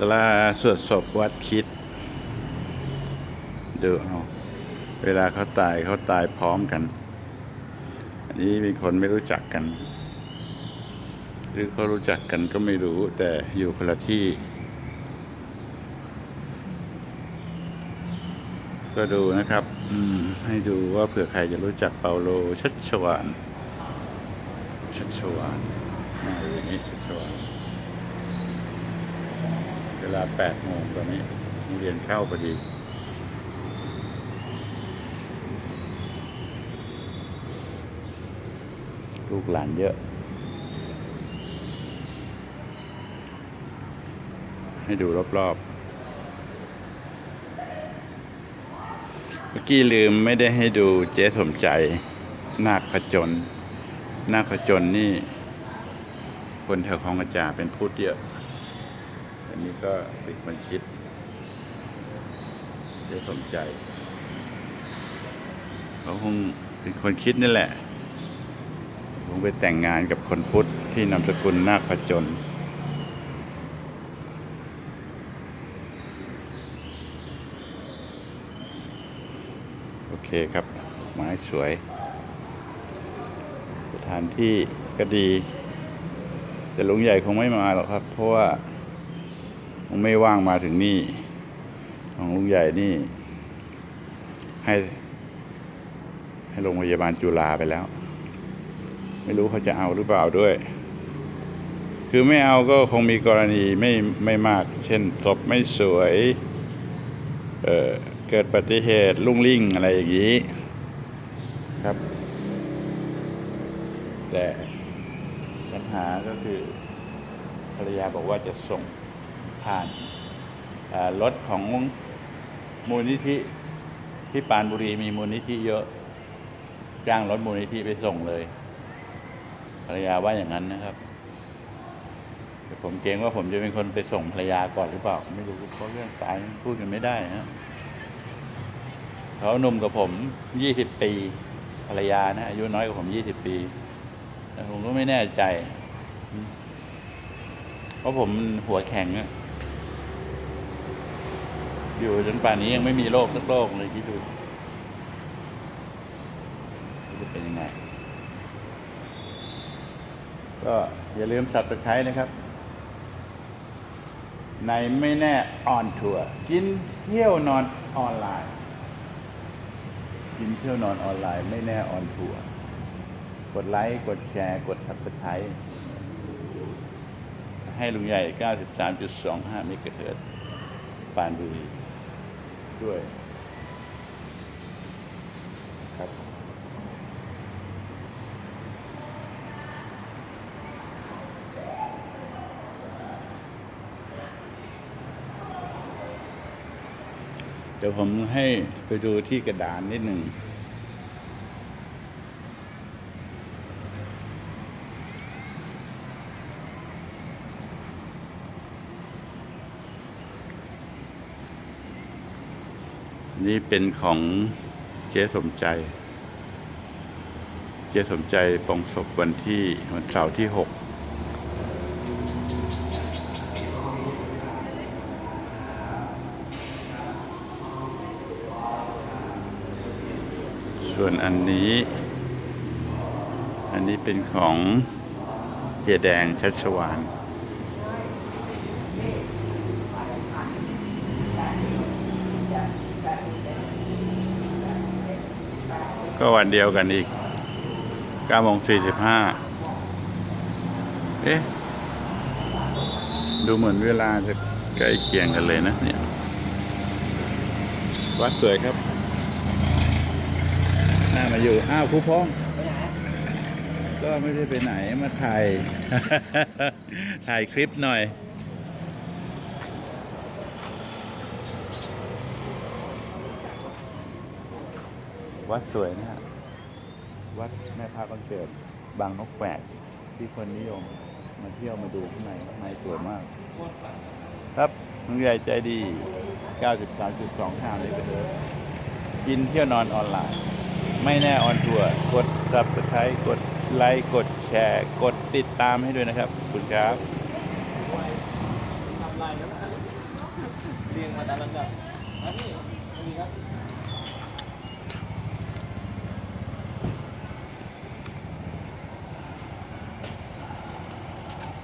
สลาสวดศพวัดคิด ดูเอา เวลาเขาตายเขาตายพร้อมกัน อันนี้เป็นคนไม่รู้จักกัน หรือเขารู้จักกันก็ไม่รู้ แต่อยู่คนละที่ ก็ดูนะครับ อืม ให้ดูว่าเผื่อใครจะรู้จักเปาโลชัชวานชัชวานอย่างนี้ชัชวาน ลาแปดโมงตอนนี้โรงเรียนเข้าพอดี ลูกหลานเยอะ ให้ดูรอบๆ เมื่อกี้ลืมไม่ได้ให้ดูเจ๊สมใจ นาคผจญนาคผจญนี่ คนแถวคลองกระจาเป็นพูดเยอะ นนี้ก็เป็นคนคิดเจ๊สมใจเขาคงเป็นคนคิดนี่แหละคงไปแต่งงานกับคนพุทธที่นามสกุลนาคผจญโอเคครับไม้สวย สถานที่ก็ดี แต่ลุงใหญ่คงไม่มาหรอกครับ เพราะว่า ไม่ว่างมาถึงนี่ ของลุงใหญ่นี่ ให้ ให้โรงพยาบาลจุฬาไปแล้ว ไม่รู้เขาจะเอาหรือเปล่าด้วย คือไม่เอาก็คงมีกรณีไม่ไม่มาก เช่นศพไม่สวย เออเกิดอุบัติเหตุลุ่งลิ่งอะไรอย่างนี้ ครับ แต่ปัญหาก็คือภรรยาบอกว่าจะส่ง ผ่านรถของมูลนิธิที่ปานบุรีมีมูลนิธิเยอะ จ้างรถมูลนิธิไปส่งเลยภรรยาว่าอย่างนั้นนะครับแต่ผมเกรงว่าผมจะเป็นคนไปส่งภรรยาก่อนหรือเปล่าไม่รู้เพราะเรื่องตายพูดกันไม่ได้ฮะเขาหนุ่มกับผมยี่สิบปีภรรยานะอายุน้อยกว่าผมยี่สิบปีแต่ผมก็ไม่แน่ใจ เพราะผมหัวแข็งอะ อยู่จนป่านนี้ยังไม่มีโรคสักโรคเลยคิดดูจะเป็นยังไง ก็อย่าลืมสับตะไคร้นะครับ ในไม่แน่ออนทัวร์กินเที่ยวนอนออนไลน์ กินเที่ยวนอนออนไลน์ ไม่แน่ออนทัวร์กดไลค์กดแชร์ กดสับตะไคร้ให้ลุงใหญ่ 93.25 เมกะเฮิรตซ์ปรานบุรี ด้วยครับเดี๋ยวผมให้ไปดูที่กระดานนิดหนึ่ง นี่เป็นของเจ๊สมใจ เจ๊สมใจปองศพวันที่วันเสาร์ที่หกส่วนอันนี้ อันนี้เป็นของเฮียแดงชัชวาน ก็วันเดียวกันอีก9โมง45เอ๊ะ ดูเหมือนเวลาจะใกล้เคียงกันเลยนะเนี่ย วัดสวยครับ น่ามาอยู่ อ้าวครูพงษ์ก็ไม่ได้ไปไหนมาถ่าย ถ่ายคลิปหน่อย วัดสวยนะฮะวัดแม่พระบังเกิดบางนกแปกที่คนนิยมมาเที่ยวมาดูข้างในข้างในสวยมาก ครับลุงใหญ่ใจดี 93.25เลยก็เถอะกินเที่ยวนอนออนไลน์ ไม่แน่ออนทัวร์กด subscribe กดไลค์กดแชร์ กดติดตามให้ด้วยนะครับขอบคุณครับเรียงมาตามลำดับอันนี้อันนี้ครับ